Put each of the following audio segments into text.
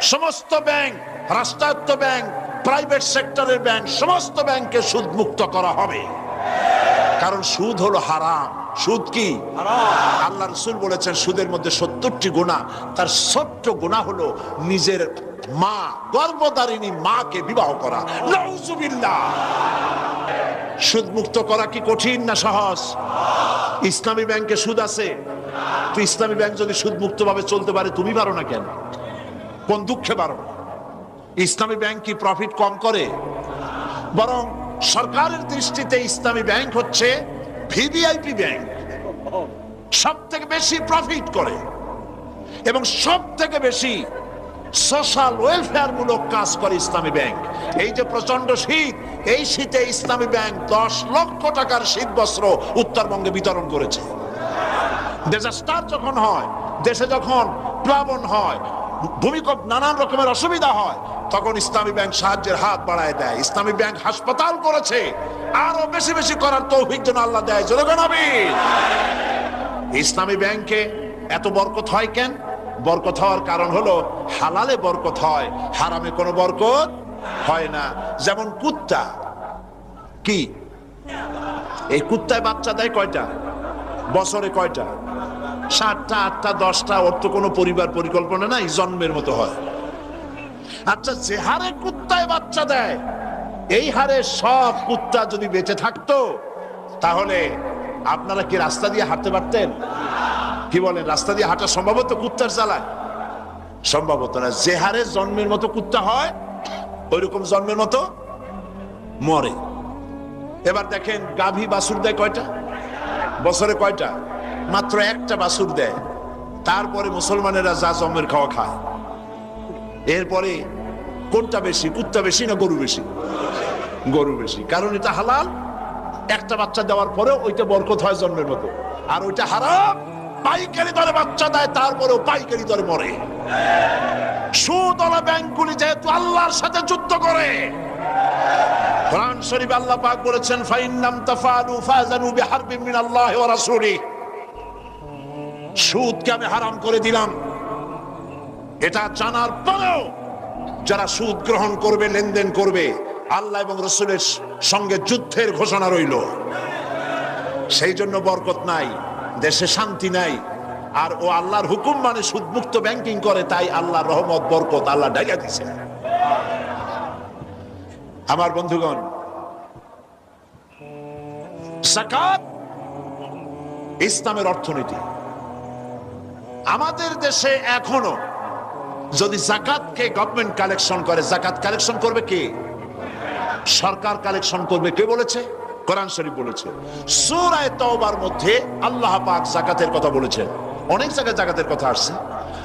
সমস্ত ব্যাংক রাষ্ট্রায়ত্ত bank private সেক্টরের ব্যাংক সমস্ত ব্যাংকে সুদ মুক্ত করা হবে। কারণ সুদ হলো হারাম। সুদ কি? আল্লাহ রসুল বলেছেন সুদের মধ্যে সত্তরটি গুণা। তার ছোট্ট গুণা হলো নিজের মা গর্ভধারিণী মাকে বিবাহ করা। সুদ মুক্ত করা কি কঠিন না সহজ? ইসলামী ব্যাংকে সুদ আছে। তো ইসলামী ব্যাংক যদি সুদ মুক্ত ভাবে চলতে পারে তুমি পারো না কেন? কোন দুঃখে না? ইসলামী ব্যাংক কি প্রফিট কম করে? বরং সরকারের দৃষ্টিতে ইসলামী ব্যাংক হচ্ছে ভিভিআইপি ব্যাংক। সব থেকে বেশি প্রফিট করে এবং সব থেকে বেশি সোশ্যাল ওয়েলফেয়ার মূলক কাজ করে ইসলামী ব্যাংক। এই যে প্রচণ্ড শীত, এই শীতে ইসলামী ব্যাংক দশ লক্ষ টাকার শীত বস্ত্র উত্তরবঙ্গে বিতরণ করেছে। ডিজাস্টার যখন হয়, দেশে যখন প্লাবন হয় ভূমিকম্প নানান রকমের অসুবিধা হয়, তখন ইসলামী ব্যাংক সাহায্যের হাত বাড়ায় দেয়। ইসলামী ব্যাংক হাসপাতাল করেছে। আরও বেশি বেশি করার তৌফিক যেন আল্লাহ দেয়। জনগণ আমিন। ইসলামী ব্যাংকে এত বরকত হয় কেন? বরকত হওয়ার কারণ হলো, হালালে বরকত হয়, হারামে কোনো বরকত হয় না। যেমন কুত্তা। কি? এই কুত্তায় বাচ্চা দেয় কয়টা? বছরে কয়টা? সাতটা, আটটা, দশটা, ওর তো কোনো পরিবার পরিকল্পনা নাই, জন্মের মতো হয়। আচ্ছা যে হারে কুত্তায় বাচ্চা দেয়, এই হারে সব কুত্তা যদি বেঁচে থাকতো, তাহলে আপনারা কি রাস্তা দিয়ে হাঁটতে পারতেন? কি বলেন, রাস্তা দিয়ে হাঁটা সম্ভবত কুত্তার চালায়? সম্ভবত না। যে হারে জন্মের মতো কুত্তা হয়, ওইরকম জন্মের মতো মরে। এবার দেখেন, গাভী বাছুর দেয় কয়টা? বছরে কয়টা? মাত্র একটা বাছুর দেয়। তারপরে মুসলমানেরা যা জন্মের খাওয়া খায়। এরপরে কোনটা বেশি, কুত্তা বেশি না গরু বেশি? গরু বেশি। কারণ এটা হালাল, একটা বাচ্চা দেওয়ার পরে ওইটা বরকত হয় জন্মের মতো। আর ওইটা হারাম, পাইকারি দরে বাচ্চা দেয়, তারপরেও পাইকারি দরে মরে। সুদলা ব্যাংকগুলি যেহেতু আল্লাহর সাথে যুদ্ধ করে। কোরআন শরীফ আল্লাহ পাক বলেছেন ফাইন্নাম তাফালু ফাজানু বিহারবিন মিনাল্লাহি ওয়া রাসূলি সুদকে আমি হারাম করে দিলাম। এটা জানার পরেও যারা সুদ গ্রহণ করবে, লেনদেন করবে, আল্লাহ এবং রসুলের সঙ্গে যুদ্ধের ঘোষণা রইল। সেই জন্য বরকত নাই, দেশে শান্তি নাই, আর ও আল্লাহর হুকুম মানে সুদমুক্ত ব্যাংকিং করে, তাই আল্লাহ রহমত, বরকত আল্লাহ ডাইয়া দিছে। আমার বন্ধুগণ, জাকাত ইসলামের অর্থনীতি। আমাদের দেশে এখনও যদি জাকাতকে গভর্নমেন্ট কালেকশন করে, জাকাত কালেকশন করবে কে? সরকার কালেকশন করবে কে বলেছে? কোরআন শরীফ বলেছে। সূরায়ে তওবার মধ্যে আল্লাহ পাক জাকাতের কথা বলেছেন। অনেক জায়গায় জাকাতের কথা আসছে।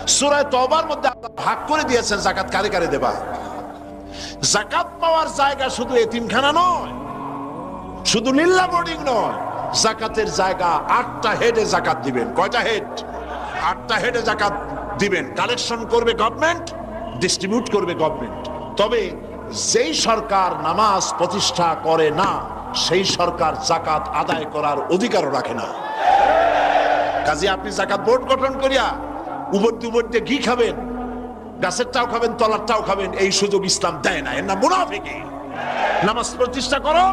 সূরায়ে তওবার মধ্যে ভাগ করে দিয়েছেন, জাকাত কারে কারে দেবা? জাকাত পাওয়ার জায়গা শুধু এতিমখানা নয়, শুধু লিল্লা বোর্ডিং নয়, জাকাতের জায়গা আটটা হেডে জাকাত দিবেন। কয়টা হেড আটটা হেডে জাকাত দিবেন। কালেকশন করবে গভর্নমেন্ট ডিস্ট্রিবিউট করবে গভর্নমেন্ট তবে যেই সরকার নামাজ প্রতিষ্ঠা করে না, সেই সরকার জাকাত আদায় করার অধিকারও রাখে না। কাজে, আপনি জাকাত বোর্ড গঠন করিয়া উপর দিয়ে ঘি খাবেন, গাছেরটাও খাবেন, তলারটাও খাবেন, এই সুযোগ ইসলাম দেয় না। এর নাম মুনাফিকি। নামাজ প্রতিষ্ঠা করো,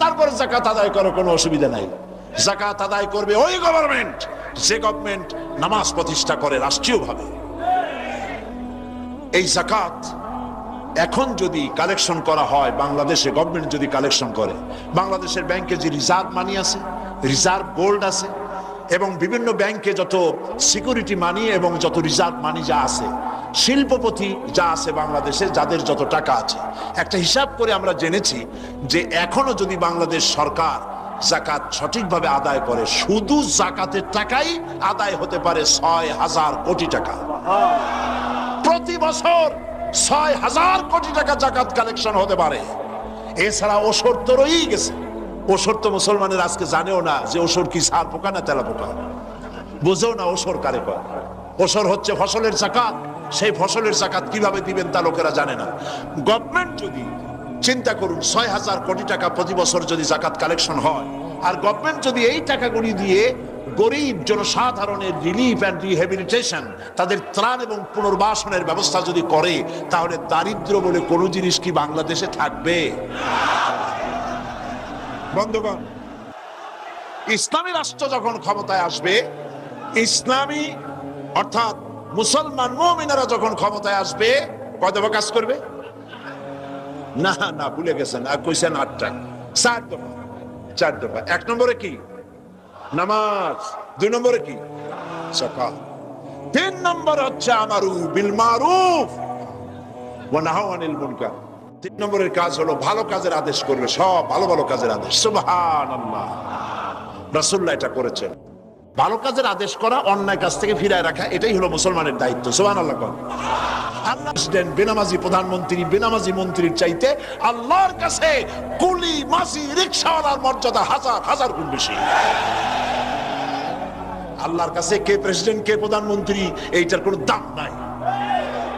তারপরে জাকাত আদায় করো, কোনো অসুবিধা নাই। জাকাত আদায় করবে ওই গভর্নমেন্ট যে গভর্নমেন্ট নামাজ প্রতিষ্ঠা করে রাষ্ট্রীয়ভাবে। এই জাকাত এখন যদি কালেকশন করা হয়, বাংলাদেশে গভর্নমেন্ট যদি কালেকশন করে, বাংলাদেশের ব্যাংকে যে রিজার্ভ মানি আছে রিজার্ভ গোল্ড আছে, এবং বিভিন্ন ব্যাংকে যত সিকিউরিটি মানি এবং যত রিজার্ভ মানি যা আছে, শিল্পপতি যা আছে বাংলাদেশে, যাদের যত টাকা আছে, একটা হিসাব করে আমরা জেনেছি যে এখনও যদি বাংলাদেশ সরকার জাকাত সঠিকভাবে আদায় করে। শুধু জাকাতের টাকাই আদায় হতে পারে ছয় হাজার কোটি টাকা। প্রতি বছর ছয় হাজার কোটি টাকা জাকাত কালেকশন হতে পারে। এছাড়া ওসর তো রয়েই গেছে। ওসর তো মুসলমানের আজকে জানেও না যে ওসর কি সার পোকা না তেলা পোকা। বুঝেও না ওসর কারে কয়। ওসর হচ্ছে ফসলের জাকাত। সেই ফসলের জাকাত কীভাবে দিবেন তা লোকেরা জানে না। গভর্নমেন্ট যদি চিন্তা করুন, ছয় হাজার কোটি টাকা প্রতি বছর যদি জাকাত কালেকশন হয়, আর গভর্নমেন্ট যদি এই টাকাগুলি দিয়ে গরিব, জনসাধারণের রিলিফ অ্যান্ড রিহেবিলিটেশন তাদের ত্রাণ এবং পুনর্বাসনের ব্যবস্থা যদি করে, তাহলে দারিদ্র বলে কোনো জিনিস কি বাংলাদেশে থাকবে? বন্ধুগণ, ইসলামী রাষ্ট্র যখন ক্ষমতায় আসবে, ইসলামী অর্থাৎ মুসলমান মোমিনারা যখন ক্ষমতায় আসবে, কয় দফা কাজ করবে? না না, ভুলে গেছেন। আর কইছেন আটটা। চার দফা। চার দফা। এক নম্বরে কি? নামাজ। দুই নম্বরে কি? সকাল তিন নম্বর হচ্ছে আমারু বিল মারুফ ওয়া নাহাউ আনিল মুনকার। তিন নম্বরের কাজ হলো ভালো কাজের আদেশ করবে। সব ভালো ভালো কাজের আদেশ। সুবহানাল্লাহ। রাসূলুল্লাহ এটা করেছেন। ভালো কাজের আদেশ করা অন্যায় কাজ থেকে ফিরায় রাখা, এটাই হলো মুসলমানের দায়িত্ব। সুবহানাল্লাহ কোন। আল্লাহ প্রেসিডেন্ট বেনামাজি প্রধানমন্ত্রী, বেনামাজি মন্ত্রীর চাইতে আল্লাহর কাছে কুলি মাসি রিক্সাওয়ালার মর্যাদা হাজার হাজার গুণ বেশি। আল্লাহর কাছে কে প্রেসিডেন্ট কে প্রধানমন্ত্রী, এইটার কোনো দাম নাই।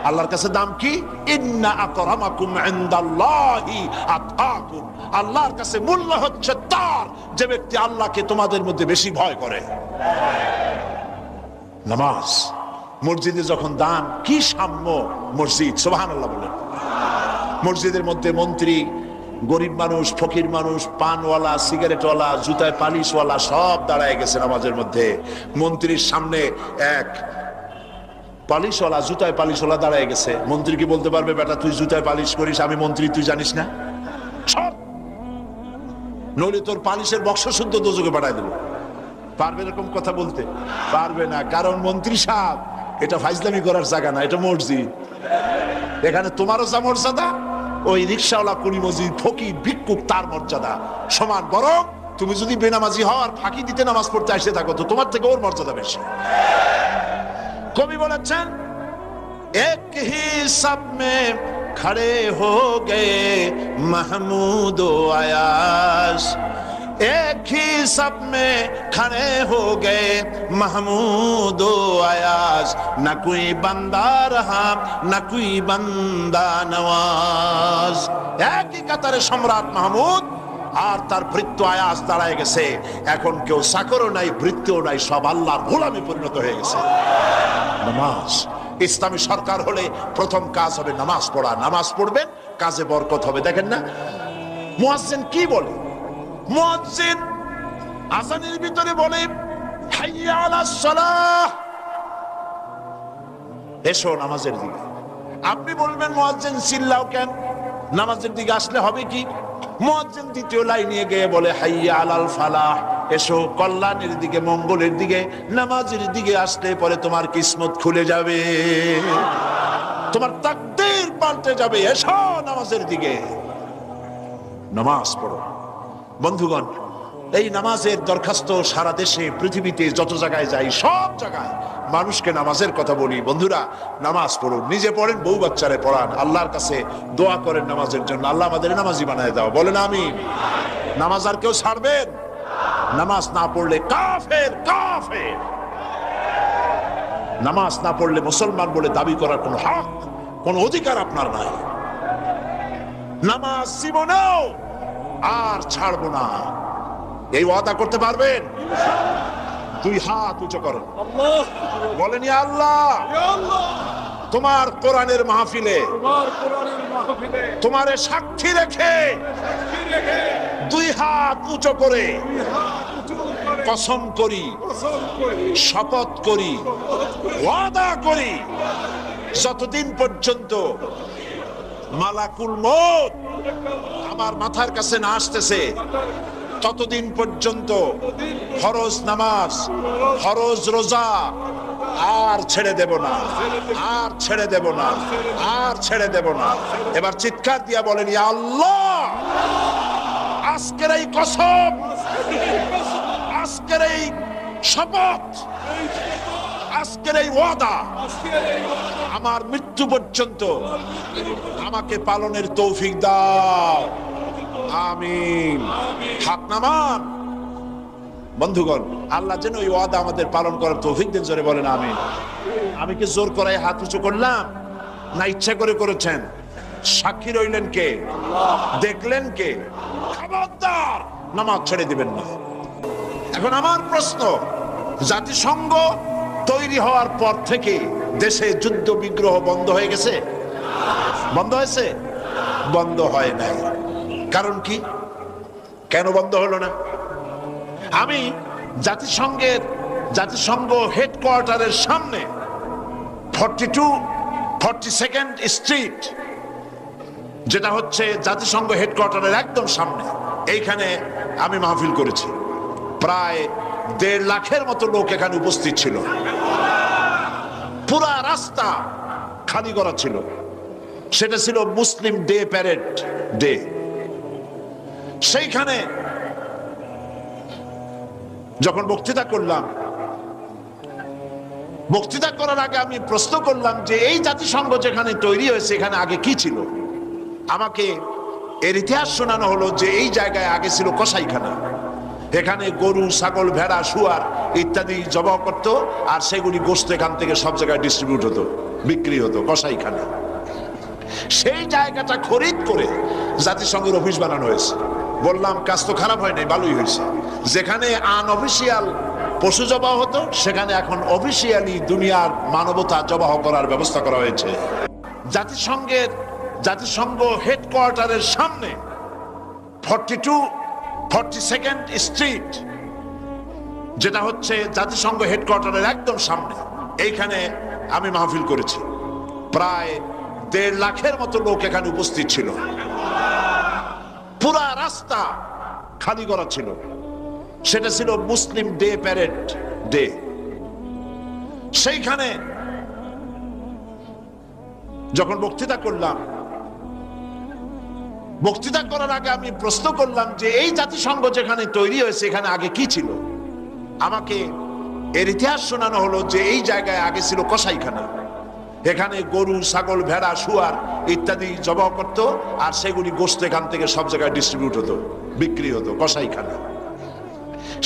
আল্লাহর কাছে দাম কি? ইন্না আকরামাকুম ইনদাল্লাহি আতকাকুম আল্লাহর কাছে মূল্য হচ্ছে তার, যে ব্যক্তি আল্লাহকে তোমাদের মধ্যে বেশি ভয় করে। নামাজ। মসজিদে যখন দান, কি সাম্য মসজিদ? সুবহানাল্লাহ বলেন। মসজিদের মধ্যে মন্ত্রী, গরিব মানুষ, ফকির মানুষ, পানওয়ালা, সিগারেটওয়ালা, জুতায় পালিশওয়ালা সব দাঁড়ায় গেছে নামাজের মধ্যে। মন্ত্রীর সামনে এক পালিশওয়ালা, জুতায় পালিশওয়ালা দাঁড়ায় গেছে। মন্ত্রী কি বলতে পারবে, বেটা, তুই জুতায় পালিশ করিস, আমি মন্ত্রী, তুই জানিস না? সব। নইলে তোর পালিশের বক্স শুদ্ধ দোজকে পাঠায় দেবো। পারবে এরকম কথা বলতে? পারবে না। কারণ মন্ত্রী সাহেব এটা ফাইজলামি করার জায়গা না, এটা মসজিদ। এখানে তোমারও যা মর্যাদা, ওই রিক্সাওয়ালা কুড়ি মসজিদ, ফকির, ভিক্ষুক, তার মর্যাদা। সমান বরং তুমি যদি বেনামাজি হও আর ফাঁকি দিতে নামাজ পড়তে আসতে থাকো, তো তোমার থেকে ওর মর্যাদা বেশি। কবি বলেছেন, এক হি সব মে হো গে মাহমুদ ও আয়াস। एक ही सब में खड़े हो गए। महमूद आयास न कोई बंदा रहा, न कोई बंदा नवाज। एक ही कतारे सम्राट মাহমুদ আর তার ভৃত্য আয়াস দাঁড়ায় গেছে এখন কেউ চাকরও নাই, ভৃত্যও নাই, সব আল্লাহর গোলামে পরিণত হয়ে গেছে। নামাজ। ইসলামী সরকার হলে প্রথম কাজ হবে নামাজ পড়া। নামাজ পড়বেন, কাজে বরকত হবে। দেখেন না, মুয়াজ্জিন কি বলে? মুয়াজ্জিন আজানের ভিতরে বলে এসো নামাজের দিকে। আপনি বলবেন, মুয়াজ্জিন, চিল্লাও কেন? নামাজের দিকে আসলে হবে কি? মুয়াজ্জিন দ্বিতীয় লাইনে গিয়ে বলে, হাইয়া আলাল ফালাহ। এসো কল্যাণের দিকে, মঙ্গলের দিকে, নামাজের দিকে আসলে পরে তোমার কিসমত খুলে যাবে। তোমার তাকদীর পাল্টে যাবে। এসো নামাজের দিকে। নামাজ পড়ো। বন্ধুগণ, এই নামাজের দরখাস্ত সারা দেশে, পৃথিবীতে যত জায়গায় যাই, সব জায়গায় মানুষকে নামাজের কথা বলি। বন্ধুরা, নামাজ পড়ুন। নিজে পড়েন, বউ বাচ্চারে পড়ান। আল্লাহর কাছে দোয়া করেন নামাজের জন্য। আল্লাহ আমাদের নামাজি বানায় দাও। বলেন আমি নামাজ আর কেউ ছাড়বেন? নামাজ না পড়লে কাফের কাফের। নামাজ না পড়লে মুসলমান বলে দাবি করার কোনো হক, কোন অধিকার আপনার নাই। নামাজ জীবনেও আর ছাড়বো না। এই ওয়াদা করতে পারবেন? দুই হাত উঁচু করো। বলেন আল্লাহ, তোমার কোরআনের মাহফিলে, তোমারে সাক্ষী রেখে দুই হাত উঁচু করে কসম করি, শপথ করি, ওয়াদা করি, যতদিন পর্যন্ত মালাকুল মত আমার মাথার কাছে না আসতেছে, ততদিন পর্যন্ত ফরজ নামাজ, ফরজ রোজা আর ছেড়ে দেব না, আর ছেড়ে দেব না, আর ছেড়ে দেব না। এবার চিৎকার দিয়া বলেন আল্লাহ, আজকের এই কসম, আজকের এই শপথ, আজকের এই ওয়াদা, আমার মৃত্যু পর্যন্ত আমাকে পালনের তৌফিক দাও। বন্ধুগণ, আল্লাহ যেন ওই ওয়াদা আমাদের পালন করার তৌফিক দেন, জোরে বলেন আমিন। আমি কি জোর করাই হাত উঁচু করলাম? না ইচ্ছা করে করেছেন? সাক্ষী রইলেন কে? দেখলেন কে? খবরদার। নামাজ ছেড়ে দিবেন না। এখন আমার প্রশ্ন, জাতিসংঘ তৈরি হওয়ার পর থেকে দেশে যুদ্ধ বিগ্রহ বন্ধ হয়ে গেছে? বন্ধ হয়েছে? বন্ধ হয় নাই। কারণ কি? কেন বন্ধ হলো না? আমি জাতিসংঘের, জাতিসংঘ হেডকোয়ার্টারের সামনে forty two forty second street যেটা হচ্ছে জাতিসংঘ হেডকোয়ার্টারের একদম সামনে, এইখানে আমি মাহফিল করেছি। প্রায় দেড় লাখের মতো লোক এখানে উপস্থিত ছিল। পুরা রাস্তা খালি করা ছিল। সেটা ছিল মুসলিম ডে প্যারেড ডে। সেইখানে যখন বক্তৃতা করলাম, বক্তৃতা করার আগে আমি প্রশ্ন করলাম যে এই জাতিসংঘ যেখানে তৈরি হয়েছে, এখানে আগে কি ছিল? আমাকে এর ইতিহাস শোনানো হলো যে এই জায়গায় আগে ছিল কসাইখানা। এখানে গরু, ছাগল, ভেড়া, শুয়ার ইত্যাদি জবাহ করত আর সেগুলি গোস্ত এখান থেকে সব জায়গায় ডিস্ট্রিবিউট হতো, বিক্রি হতো, কসাইখানা। সেই জায়গাটা খরিদ করে জাতিসংঘের অফিস বানানো হয়েছে। বললাম, কাজ তো খারাপ হয় নাই ভালোই হয়েছে। যেখানে আনঅফিসিয়াল পশু জবাহ হতো, সেখানে এখন অফিসিয়ালি দুনিয়ার মানবতা জবাহ করার ব্যবস্থা করা হয়েছে। জাতিসংঘের, জাতিসংঘ হেডকোয়ার্টারের সামনে forty two forty second street যেটা হচ্ছে জাতিসংঘ হেডকোয়ার্টারের একদম সামনে, এইখানে আমি মাহফিল করেছি। প্রায় দেড় লাখের মতো লোক এখানে উপস্থিত ছিল। পুরা রাস্তা খালি করা ছিল। সেটা ছিল মুসলিম ডে প্যারেড ডে। সেইখানে যখন বক্তৃতা করলাম, বক্তৃতা করার আগে আমি প্রশ্ন করলাম যে, এই জাতিসংঘ যেখানে তৈরি হয়েছে, এখানে আগে কি ছিল? আমাকে এর ইতিহাস শোনানো হলো যে, এই জায়গায় আগে ছিল কসাইখানা। এখানে গরু, ছাগল, ভেড়া, শুয়ার ইত্যাদি জবাহ করতো, আর সেগুলি গোস্ত এখান থেকে সব জায়গায় ডিস্ট্রিবিউট হতো, বিক্রি হতো কসাইখানা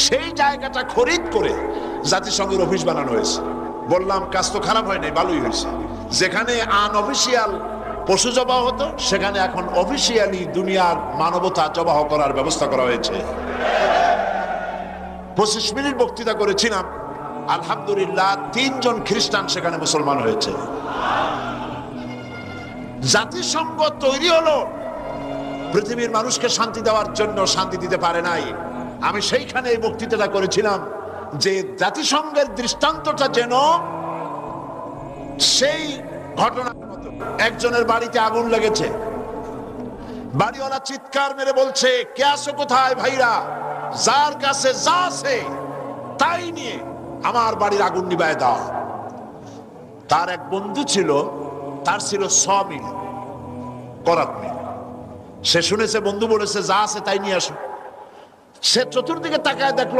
সেই জায়গাটা খরিদ করে জাতিসংঘের অফিস বানানো হয়েছে। বললাম, কাজ তো খারাপ হয় নাই, ভালোই হয়েছে। যেখানে আনঅফিসিয়াল পশু জবাহ হতো, সেখানে এখন অফিসিয়ালি দুনিয়ার মানবতা জবাহ করার ব্যবস্থা করা হয়েছে। পঁচিশ মিনিট বক্তৃতা করেছিলাম আলহামদুলিল্লাহ, তিনজন খ্রিস্টান সেখানে মুসলমান হয়েছে। জাতিসংঘ তৈরি হলো। পৃথিবীর মানুষকে শান্তি দেওয়ার জন্য শান্তি দিতে পারে নাই। আমি সেইখানে এই বক্তৃতাটা করেছিলাম যে জাতিসংঘের দৃষ্টান্তটা যেন সেই ঘটনার মতো। একজনের বাড়িতে আগুন লেগেছে। বাড়িওয়ালা চিৎকার মেরে বলছে, কে আছো কোথায় ভাইরা? যার কাছে যা আছে, তাই নিয়ে আমার বাড়ির আগুন নিবায় দাও। তার এক বন্ধু ছিল, তার ছিল সমিল করাত মিল। সে শুনেছে, বন্ধু বলেছে, যা আছে তাই নিয়ে আসো। সে চতুর্দিকে তাকায় দেখল,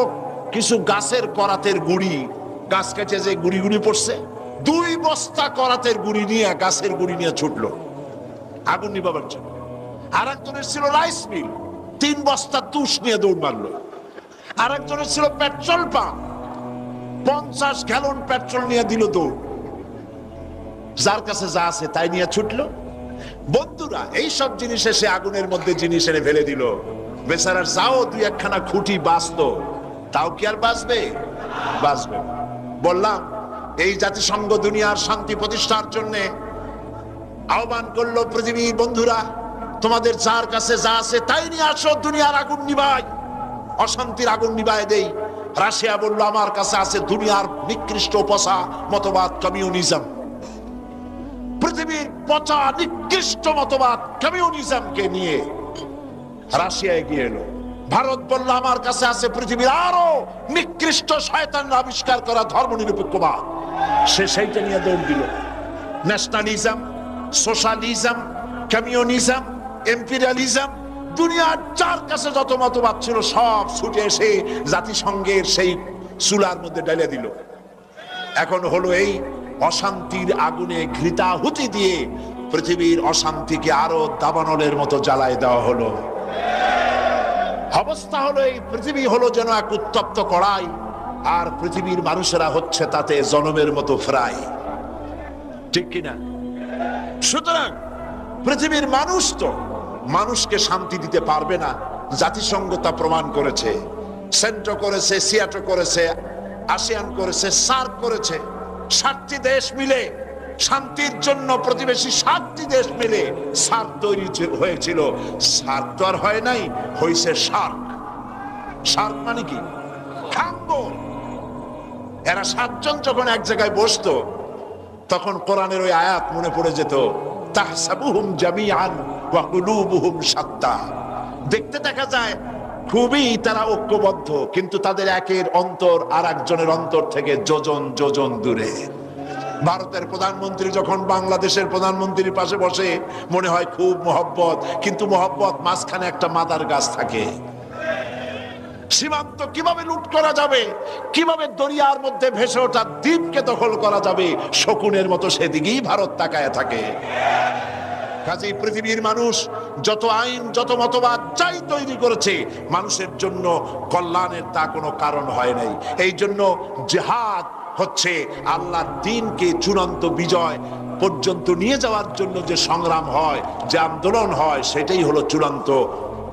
কিছু গাছের করাতের গুড়ি, গাছ কেটে যে গুড়ি গুড়ি পড়ছে, দুই বস্তা করাতের গুড়ি নিয়ে, গাছের গুড়ি নিয়ে ছুটলো। আগুন নিবাবার জন্য। আর একজনের ছিল রাইস মিল, তিন বস্তা তুষ নিয়ে দৌড় মারলো। আর একজনের ছিল পেট্রোল পাম্প পঞ্চাশ গ্যালন পেট্রোল নিয়ে দিল দৌড়। যার কাছে যা আছে তাই নিয়ে ছুটলো। বন্ধুরা এই সব জিনিস এসে আগুনের মধ্যে জিনিস এনে ফেলে দিল। বেচারার যাও দুই একখানা খুঁটি বাঁচত তাও কি আর বাঁচবে? বাঁচবে বললাম, এই জাতিসংঘ দুনিয়ার শান্তি প্রতিষ্ঠার জন্য আহ্বান করল পৃথিবীর বন্ধুরা, তোমাদের যার কাছে যা আছে তাই নিয়ে আসো, দুনিয়ার আগুন নিবাই অশান্তির আগুন নিবাই দেই। রাশিয়া বলল, আমার কাছে আছে দুনিয়ার নিকৃষ্ট পচা মতবাদ কমিউনিজম। পৃথিবীর পচা নিকৃষ্ট মতবাদ কমিউনিজমকে নিয়ে রাশিয়া এগিয়ে এলো। ভারত বলল, আমার কাছে আছে পৃথিবীর আরও নিকৃষ্ট শয়তান আবিষ্কার করা ধর্ম নিরপেক্ষবাদ সে সেইটা নিয়ে দৌড় দিল। ন্যাশনালিজম, সোশ্যালিজম, কমিউনিজম, এম্পিরিয়ালিজম দুনিয়ার যার কাছে যত মতবাদ ছিল, সব ছুটে এসে জাতিসংঘের সেই চুলার মধ্যে ডালে দিল। এখন হলো এই অশান্তির আগুনে ঘৃতাহুতি দিয়ে পৃথিবীর অশান্তিকে আরও দাবানলের মতো জ্বালায় দেওয়া হলো। অবস্থা হলো এই, পৃথিবী হলো যেন এক উত্তপ্ত কড়াই, আর পৃথিবীর মানুষেরা হচ্ছে তাতে জনমের মতো ফ্রাই। ঠিক কিনা? সুতরাং পৃথিবীর মানুষ তো মানুষকে শান্তি দিতে পারবে না। জাতিসংঘ তা প্রমাণ করেছে। সেন্টো করেছে সিয়াটো করেছে, আসিয়ান করেছে, সার্ক করেছে। সাতটি দেশ মিলে, শান্তির জন্য প্রতিবেশী সাতটি দেশ মিলে সার্ক তৈরি হয়েছিল। সার্ক তো আর হয় নাই হয়েছে সার্ক। সার্ক মানে কি? এরা সাতজন যখন এক জায়গায় বসতো, তখন কোরআনের ওই আয়াত মনে পড়ে যেত, তাহসাবুহুম জামিআন। শাত্তা। দেখতে দেখা যায়, খুবই তারা ঐক্যবদ্ধ, কিন্তু তাদের একের অন্তর আর একজনের অন্তর থেকে যোজন যোজন দূরে। ভারতের প্রধানমন্ত্রী যখন বাংলাদেশের প্রধানমন্ত্রীর পাশে বসে, মনে হয় খুব মহব্বত, কিন্তু মহব্বত মাঝখানে একটা মাদার গাছ থাকে। সীমান্ত কীভাবে লুট করা যাবে, কীভাবে দরিয়ার মধ্যে ভেসে ওঠা দ্বীপকে দখল করা যাবে, শকুনের মতো সেদিকেই ভারত তাকায় থাকে। কাজেই পৃথিবীর মানুষ যত আইন, যত মতবাদ যাই তৈরি করেছে, মানুষের জন্য কল্যাণের তা কোনো কারণ হয় নাই। এই জন্য জেহাদ হচ্ছে আল্লাহর দিনকে চূড়ান্ত বিজয় পর্যন্ত নিয়ে যাওয়ার জন্য যে সংগ্রাম হয়, যে আন্দোলন হয়, সেটাই হলো চূড়ান্ত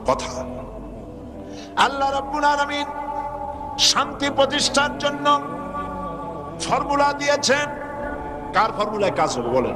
কথা। আল্লাহ রাব্বুল আলামিন শান্তি প্রতিষ্ঠার জন্য ফর্মুলা দিয়েছেন। কার ফর্মুলায় কাজ হবে বলেন?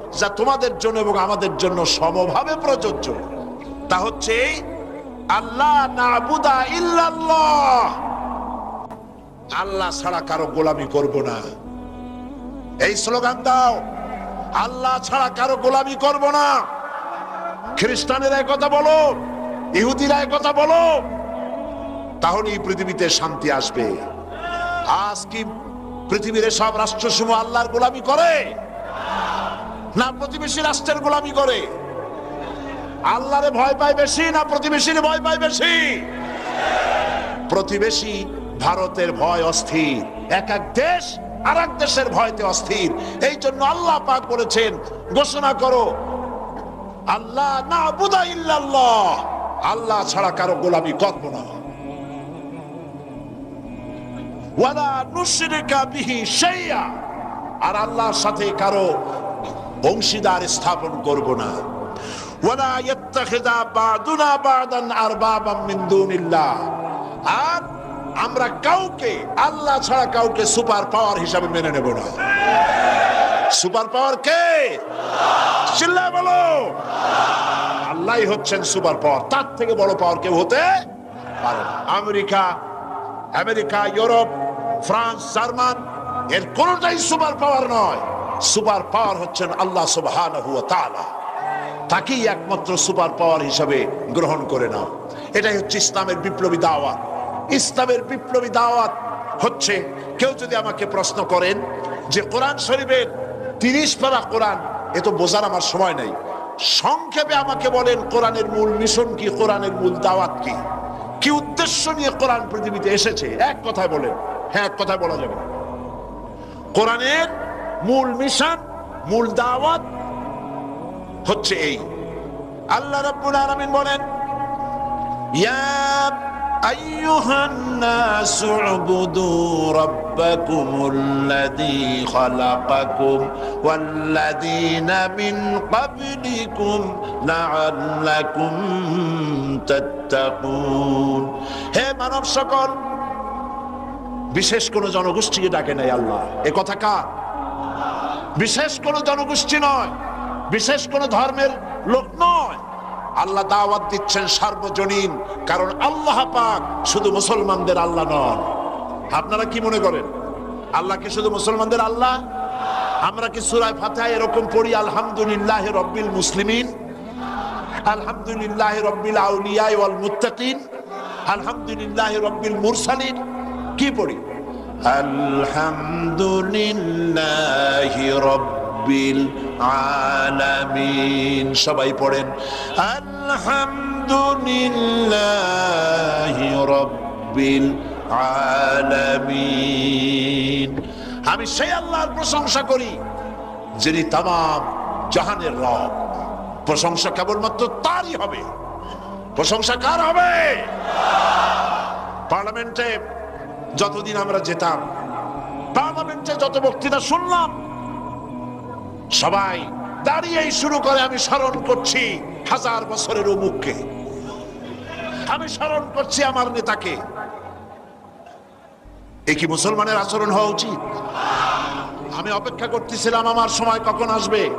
যা তোমাদের জন্য এবং আমাদের জন্য সমভাবে প্রযোজ্য। তা হচ্ছে আল্লাহ ইল্লাল্লাহ। আল্লাহ ছাড়া কারও গোলামি করব না। এই স্লোগান দাও, আল্লাহ ছাড়া কারও গোলামি করব না। খ্রিস্টানেরা কথা বলো, ইহুদিরা কথা বলো তাহলে পৃথিবীতে শান্তি আসবে। আজ কি পৃথিবীর সব রাষ্ট্রসমূহ আল্লাহর গোলামি করে? না প্রতিবেশী রাষ্ট্রের গোলামি করে। আল্লাহরে ভয় পায় বেশি, না প্রতিবেশীর ভয় পায় বেশি? প্রতিবেশী ভারতের ভয় অস্থির, এক এক দেশ আর এক দেশের ভয়তে অস্থির। এই জন্য আল্লাহ পাক বলেছেন, ঘোষণা করো, আল্লাহ না বুদা ইল্লাল্লাহ, আল্লাহ ছাড়া কারও গোলামি করব না। ওয়ালা নুশরিকা বিহি শাইয়া, আর আল্লাহর সাথে কারও অংশীদার স্থাপন করব না। ওয়ালা ইয়াত্তাখিযা বা'দুনা বা'দান আরবাবাম মিন দুনিল্লাহ। আর আমরা কাউকে, আল্লাহ ছাড়া কাউকে সুপার পাওয়ার হিসাবে মেনে নেব না। সুপার পাওয়ার কে? চিল্লা বলো। আল্লাহই হচ্ছেন সুপার পাওয়ার। তার থেকে বড় পাওয়ার কেউ হতে পারে America America, Europe, France, German, এর কোনটাই সুপার পাওয়ার নয়। সুপার পাওয়ার হচ্ছেন আল্লাহ তাআলা। তাকেই একমাত্র সুপার পাওয়ার হিসাবে গ্রহণ করে নাও। এটাই হচ্ছে ইসলামের বিপ্লবী দাওয়াত। ইসলামের বিপ্লবী দাওয়াত হচ্ছে, কেউ যদি আমাকে প্রশ্ন করেন যে কোরআন শরীফের তিরিশ পারা কোরআন, এ তো বোঝার আমার সময় নেই। সংক্ষেপে আমাকে বলেন, কোরআনের মূল মিশন কি, কোরআনের মূল দাওয়াত কি? কি উদ্দেশ্য নিয়ে কোরআন পৃথিবীতে এসেছে? এক কথায় বলেন। হ্যাঁ এক কথায় বলা যাবে। কোরআনের মূল মিশন, মূল দাওয়াত হচ্ছে এই। আল্লাহ রাব্বুল আলামিন বলেন, ইয়া আইয়ুহান নাসু উবুদু রাব্বাকুমুল্লাযী খালাকাকুম ওয়াল্লাযীনা মিন ক্বাবলিকুম লাআল্লাকুম তাত্তাকুন। হে মানব সকল বিশেষ কোন জনগোষ্ঠীকে ডাকে নাই আল্লাহ। এ কথা কার? বিশেষ কোন জনগোষ্ঠী নয়, বিশেষ কোন ধর্মের লোক নয়। আল্লাহ দাওয়াত দিচ্ছেন সার্বজনীন, কারণ আল্লাহ পাক শুধু মুসলমানদের আল্লাহ নন। আপনারা কি মনে করেন? আল্লাহ কি শুধু মুসলমানদের আল্লাহ? আমরা কি সুরায় ফাতিহা এরকম পড়ি, আলহামদুলিল্লাহ রব্বিল মুসলিমিন? আলহামদুলিল্লাহ রব্বিল আউলিয়া ওয়াল মুত্তাকিন? আলহামদুলিল্লাহ রব্বিল মুরসালিন? কি পড়ি? আলহামদুলিল্লাহ রব্বিল আলামিন। সবাই পড়েন, আলহামদুলিল্লাহ রব্বিল আলামিন। আমি সেই আল্লাহর প্রশংসা করি, যিনি তাম জাহানের রব। প্রশংসা কেবলমাত্র তারই হবে। প্রশংসা কার হবে? পার্লামেন্টে যতদিন আমরা যেতাম পার্লামেন্টে যত বক্তৃতা শুনলাম, সবাই দাঁড়িয়েই শুরু করে, আমি স্মরণ করছি হাজার বছরের অমুককে। আমি স্মরণ করছি আমার নেতাকে। এ কি মুসলমানের আচরণ হওয়া উচিত? আমি অপেক্ষা করতেছিলাম, আমার সময় কখন আসবে?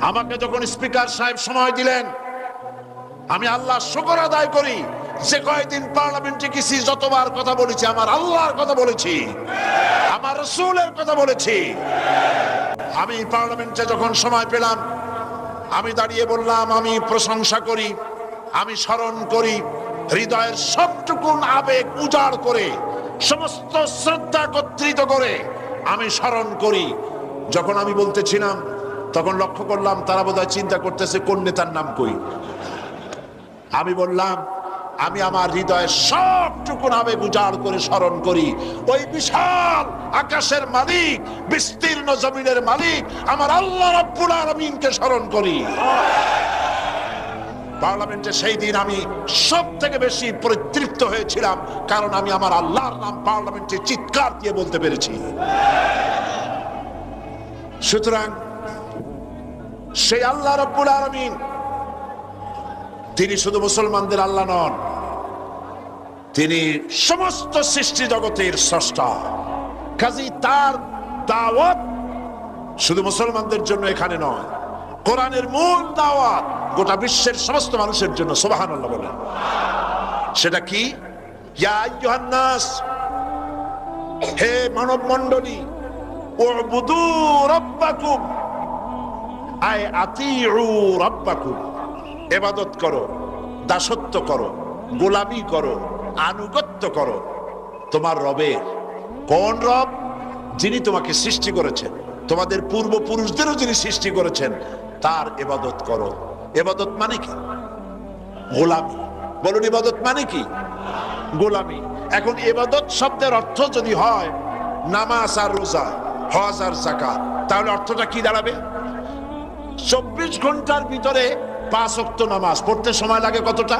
আমাকে যখন স্পিকার সাহেব সময় দিলেন, আমি আল্লাহ শুকর আদায় করি। যে কয়েকদিন পার্লামেন্টে গেছি, যতবার কথা বলেছি, আমার আল্লাহর কথা বলেছি, আমার রসুলের কথা বলেছি। আমি পার্লামেন্টে যখন সময় পেলাম, আমি দাঁড়িয়ে বললাম, আমি প্রশংসা করি, আমি স্মরণ করি, হৃদয়ের সবটুকুন আবেগ উজাড় করে, সমস্ত শ্রদ্ধা একত্রিত করে আমি স্মরণ করি। যখন আমি বলতেছিলাম, তখন লক্ষ্য করলাম, তারা বোধহয় চিন্তা করতেছে, কোন নেতার নাম কই? আমি বললাম আমি আমার হৃদয়ের সবটুকুন আবেগ উজাড় করে স্মরণ করি। ওই বিশাল আকাশের মালিক, বিস্তীর্ণ জমিনের মালিক, আমার আল্লাহ রব্বুল আলমিনকে স্মরণ করি। পার্লামেন্টে সেই দিন আমি সব থেকে বেশি পরিতৃপ্ত হয়েছিলাম, কারণ আমি আমার আল্লাহর নাম পার্লামেন্টে চিৎকার দিয়ে বলতে পেরেছি। সুতরাং সেই আল্লাহ রব্বুল আলমিন তিনি শুধু মুসলমানদের আল্লাহ নন, তিনি সমস্ত সৃষ্টি জগতের স্রষ্টা। কাজী তার দাওয়াত শুধু মুসলমানদের জন্য এখানে নয়, কোরআনের মূল দাওয়াত গোটা বিশ্বের সমস্ত মানুষের জন্য সোবাহান বলেন। সেটা কি? হে মানব রব্বাকুম আয় আতি রব্বাকুম। এবাদত করো, দাসত্ব করো, গোলামি করো, আনুগত্য করো। তোমার রবের কোন রব? যিনি তোমাকে সৃষ্টি করেছেন। তোমাদের পূর্বপুরুষদেরও যিনি সৃষ্টি করেছেন, তার এবাদত করো। এবাদত মানে কি? গোলামি। বলুন ইবাদত মানে কি? গোলামি। এখন এবাদত শব্দের অর্থ যদি হয়, নামাজ আর রোজা, হজ আর জাকাত তাহলে অর্থটা কি দাঁড়াবে? চব্বিশ ঘণ্টার ভিতরে পাঁচ অক্ত নামাজ। পড়তে সময় লাগে কতটা?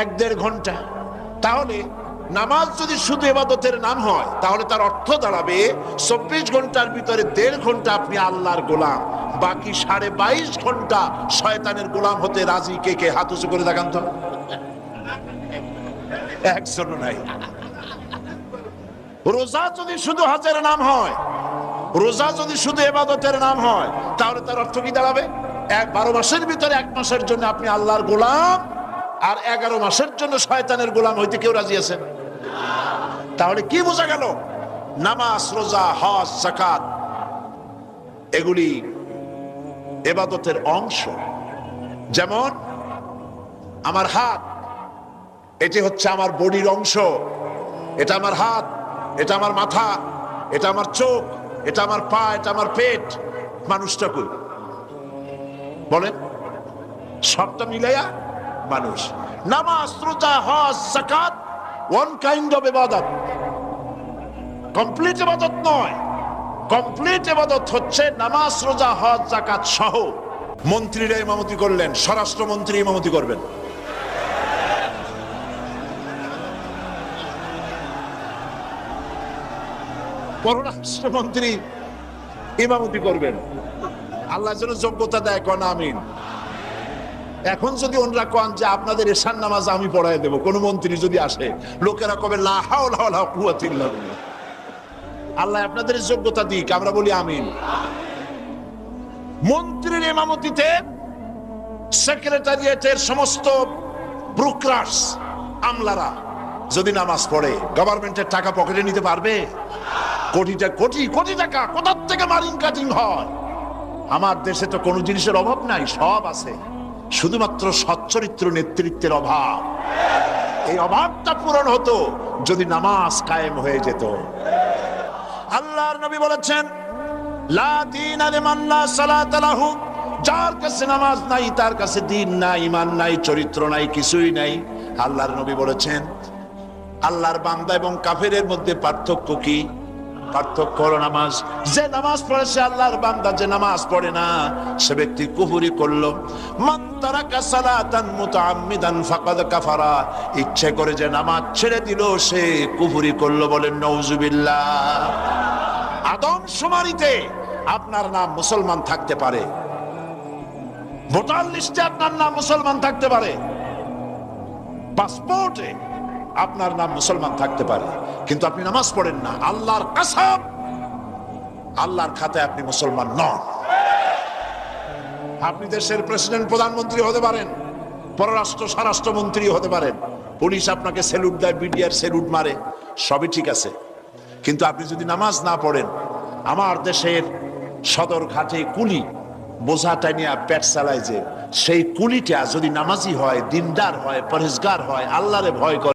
এক দেড় ঘণ্টা। তাহলে নামাজ যদি শুধু এবাদতের নাম হয়, তাহলে তার অর্থ দাঁড়াবে চব্বিশ ঘণ্টার ভিতরে দেড় ঘণ্টা আপনি আল্লাহর গোলাম। বাকি সাড়ে বাইশ ঘণ্টা শয়তানের গোলাম হতে রাজি কে কে? হাত উঁচু করে দেখান তো। একজনও নাই। রোজা যদি শুধু হাজের নাম হয়, রোজা যদি শুধু এবাদতের নাম হয়, তাহলে তার অর্থ কি দাঁড়াবে? এক বারো মাসের ভিতরে এক মাসের জন্য আপনি আল্লাহর গোলাম, আর এগারো মাসের জন্য শয়তানের গোলাম হইতে কেউ রাজি আছেন তাহলে কি বোঝা গেল? নামাজ, রোজা, হজ জাকাত এগুলি এবাদতের অংশ। যেমন আমার হাত, এটি হচ্ছে আমার বডির অংশ। এটা আমার হাত, এটা আমার মাথা, এটা আমার চোখ, এটা আমার পা, এটা আমার পেট। মানুষটা কই? বলেন সবটা মিলাইয়া মানুষ। নামাজ, রোজা, হজ জাকাত ওয়ান কাইন্ড অফ ইবাদত। কমপ্লিট ইবাদত নয়। কমপ্লিট ইবাদত হচ্ছে নামাজ, রোজা, হজ জাকাত সহ। মন্ত্রীরা ইমামতি করলেন, স্বরাষ্ট্রমন্ত্রী ইমামতি করবেন। পররাষ্ট্রমন্ত্রী ইমামতি করবেন। আল্লাহ যেন যোগ্যতা দেয়, কন আমিন। এখন যদি ওনরা কন যে আপনাদের এশান নামাজ আমি পড়াই দেবো, কোন মন্ত্রী যদি আসে, লোকেরা কবে লাহাউল্লাহ আল্লাহ আপনাদের যোগ্যতা দিক, আমরা বলি আমিন। মন্ত্রীর এমামতিতে সেক্রেটারিয়েটের সমস্ত ব্রুক্রাস আমলারা যদি নামাজ পড়ে, গভর্নমেন্টের টাকা পকেটে নিতে পারবে? কোটিটা কোটি কোটি টাকা, কোথার থেকে মারিং কাটিং হয়? আমার দেশে তো কোনো জিনিসের অভাব নাই, সব আছে। শুধুমাত্র সচ্চরিত্র নেতৃত্বের অভাব। এই অভাবটা পূরণ হতো যদি নামাজ কায়েম হয়ে যেত। আল্লাহর নবী বলেছেন যার কাছে নামাজ নাই, তার কাছে দিন নাই ইমান নাই, চরিত্র নাই, কিছুই নাই। আল্লাহর নবী বলেছেন, আল্লাহর বান্দা এবং কাফেরের মধ্যে পার্থক্য কি? পার্থক্য হলো নামাজ। যে নামাজ পড়ে, সে আল্লাহর বান্দা, যে নামাজ পড়ে না, সে ব্যক্তি কুফুরি করল। মান তারাকা সালাতান মুতাআম্মিদান ফাকাদ কাফারা। ইচ্ছে করে যে নামাজ ছেড়ে দিল, সে কুফুরি করল বলেন নওজুবিল্লাহ আদম শুমারিতে আপনার নাম মুসলমান থাকতে পারে। ভোটার লিস্টে আপনার নাম মুসলমান থাকতে পারে। পাসপোর্টে আপনার নাম মুসলমান থাকতে পারে, কিন্তু আপনি নামাজ পড়েন না। আল্লাহর কাসাব আল্লাহর খাতায় আপনি মুসলমান নন। আপনি দেশের প্রেসিডেন্ট, প্রধানমন্ত্রী হতে পারেন, পররাষ্ট্র স্বরাষ্ট্রমন্ত্রী হতে পারেন। পুলিশ আপনাকে স্যালুট দেয়, বিডিআর স্যালুট মারে, সবই ঠিক আছে। কিন্তু আপনি যদি নামাজ না পড়েন, আমার দেশের সদর ঘাটে কুলি, বোঝা টানিয়া পেট চালায় যে, সেই কুলিটা যদি নামাজি হয়, দিনদার হয় পরেজগার হয়, আল্লাহরে ভয় করে